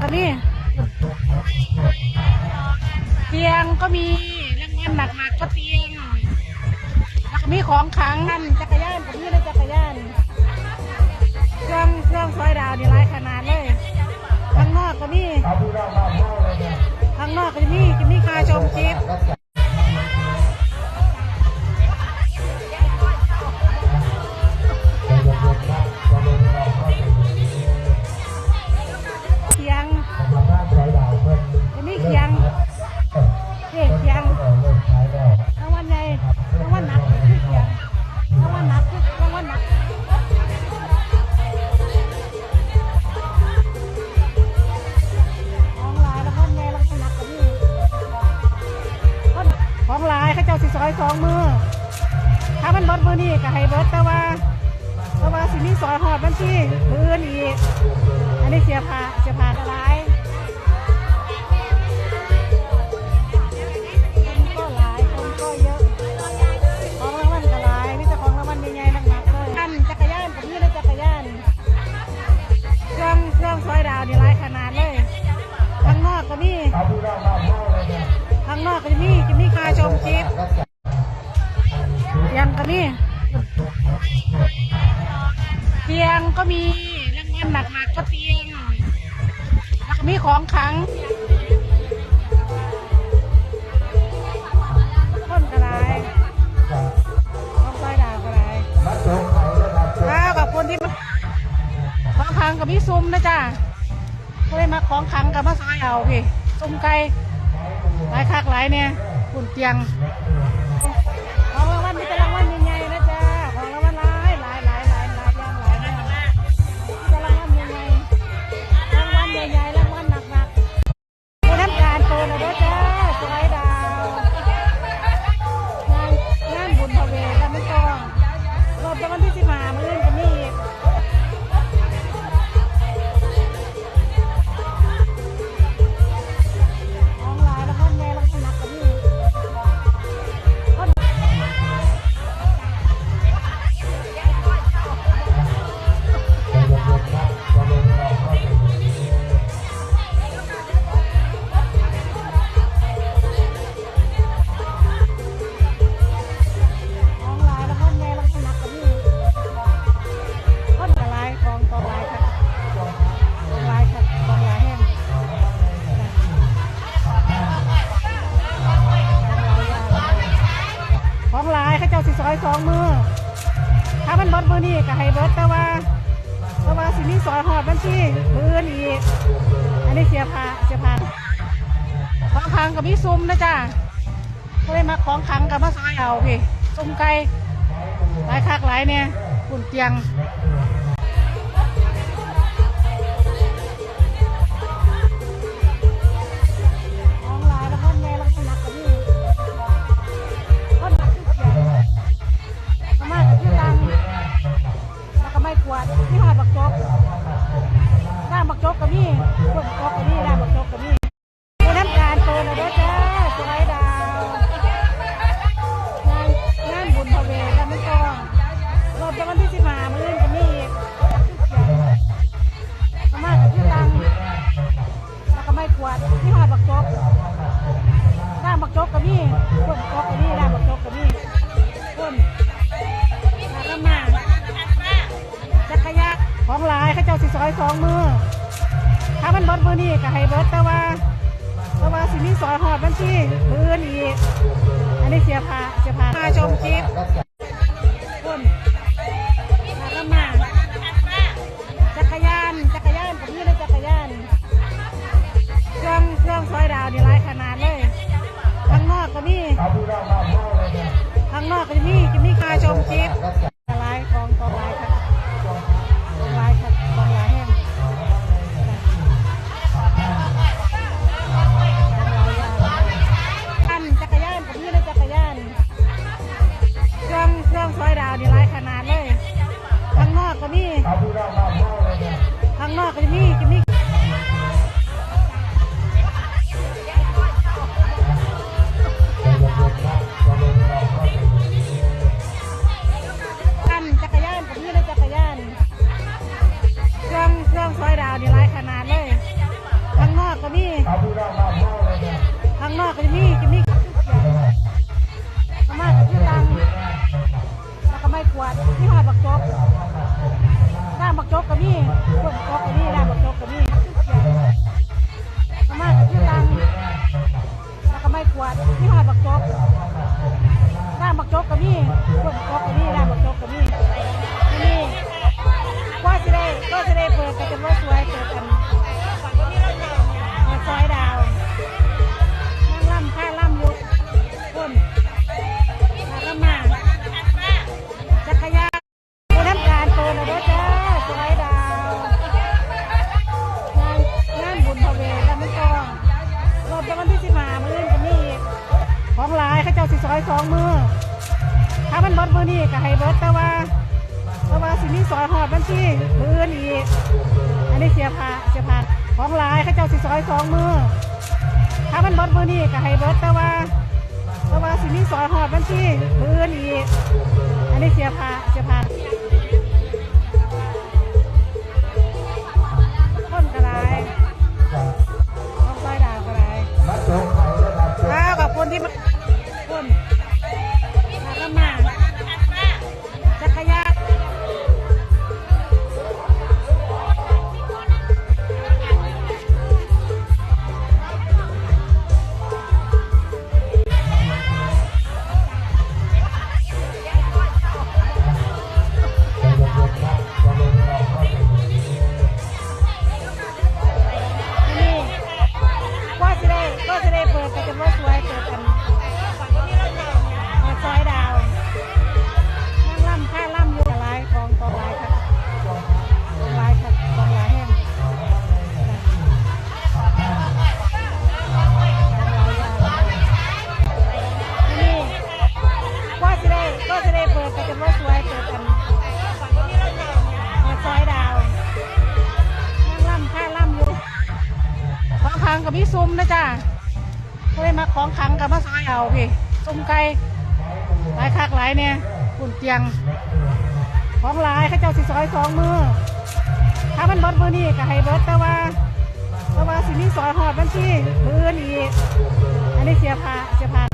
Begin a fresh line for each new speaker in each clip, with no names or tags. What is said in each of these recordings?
ก็นี่เตียงก็มีรางวัลหนักหนักๆก็เตียงแล้วก็มีของขังนั่นจักรยานก็นี่เลยจักรยานเครื่องเครื่องซอยดาวนี่หลายขนาดเลยข้างนอกก็มีข้างนอกก็มีจะมีคาชมชิป มีซอยหอดมันที่มืออื่นอีกอันนี้เสียผาเสียผากระไรคนก็หลายคนก็เยอะของละมันกระจายนี่จะของละมันง่ายๆหนักๆเลยขั้นจักรยานก็มีเลยจักรยานเครื่องเครื่องสอยดาวนี่ร้ายขนาดเลยข้างนอกก็มีข้างนอกก็จะมีจะมีคาชมชิปเตียงก็มี งก็มีรางวัลหนักๆก็เตียงแล้วก็มีของขังต้นกระไรของซอยดาวกระไรว้าวกับคนที่มาของขังกับมีซุ้มนะจ๊ะก็เลยมาของขังกับมาซอยเอาพี่ซุ้มไก่หลายคักหลายเนี่ยปุ่นเตียง เจ้าสิซอยสองมือ ถ้ามันเบิดมือนี่ก็ให้เบิดแต่ว่าแต่ว่าสิมีซอยหอดมันที่มืออื่นอีกอันนี้เสียพาเสียพาของคังกับมีซุ้มนะจ้าก็เลยมาของคังกับมาซอยเอาพี่ซุ้มไก่หลายคักหลายเนี่ยปุ่นเตียง วดที่หอดบักจกด้ามบักจกก็มีพวกบักจกก็มีด้ามบักจกก็มีผู้นำการเปิดแล้วเด้อจ้าสวยดาวงานงานบุญพระเวทแล้วไม่ต้องรถวันที่สิบห้ามาเล่นกันนี่อีกมามากับที่ตังแล้วก็ไม่กวดที่หอดบักจกด้ามบักจกกับนี่พวกบักจกกับนี่ จ้าสิซอยสองมือ ถ้ามันเบิดมือนี่ก็ให้เบิดแต่ว่าแต่ว่าสิมีซอยหอดมันที่มืออื่นอีก อันนี้เสียผ้าเสียผ้าผ้าชมคลิปคนมาก็มาจักรยานจักรยานกับนี่เลยจักรยานเครื่องเครื่องซอยดาวนี่หลายขนาดเลยข้างนอกก็มีข้างนอกก็มีจะมีคาชมคลิปากเลยมี่จะมี่กับทุกอย่างาม่ากับที่ตังแล้วก็ไม่ขวดที่หาบักจกร่างบักจกกับมี่ขวดบักจกกับมี่ร่างบักจกกับมี่อาม่ากับชื่อตังแล้วก็ไม่ขวดที่หาบักจกร่างบักจกกับมี่ขวดบักจกกับมี่ มือนี้ก็ให้เบิดแต่ว่าแต่ว่าสิมีซอยหอดบัญชีมืออื่นอีกอันนี้เสียผ้าเสียผ้าของลายเขาเจ้าสิซอยสองมือถ้ามันเบิดมือนี้ก็ให้เบิดแต่ว่าแต่ว่าสิมีซอยหอดบัญชีมืออื่นอีกอันนี้เสียผ้าเสียผ้า นะจ้าเฮ้ยมาของขังกับมาซอยเอาพี่ส้มไก่หลายคักหลายเนี่ยกุ่นเตียง ของหลายข้าเจ้าสิซอยสองมือ ถ้ามันเบิดมือนี่ก็ให้เบิดแต่ว่าแต่ว่าสินี้ซอยหอดบัญชีมืออีกอันนี้เสียพาเสียพา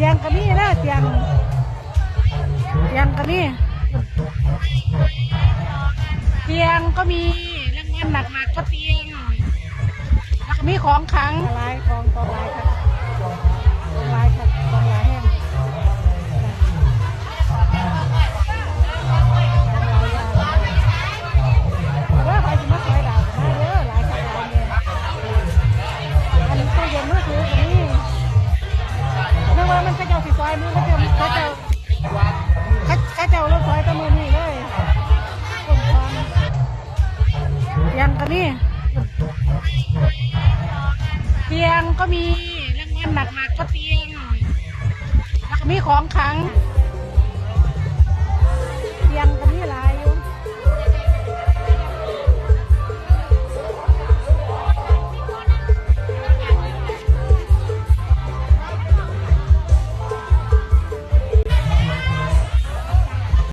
ตียงก็มีนะเตียงเตียงก็มีเตียงก็มีรางวัลหนักหนักๆก็เตียงแล้วก็มีของขังอะไรของของอะไรครับกองหลายครับ อยมือเขาจะเขาเจ้าเขาเจ้ารถซอยตะมือนี่เลยคนฟังเตียงก็นี่เตียงก็มีรางเงินหนักๆก็เตียงแล้วก็มีของขัง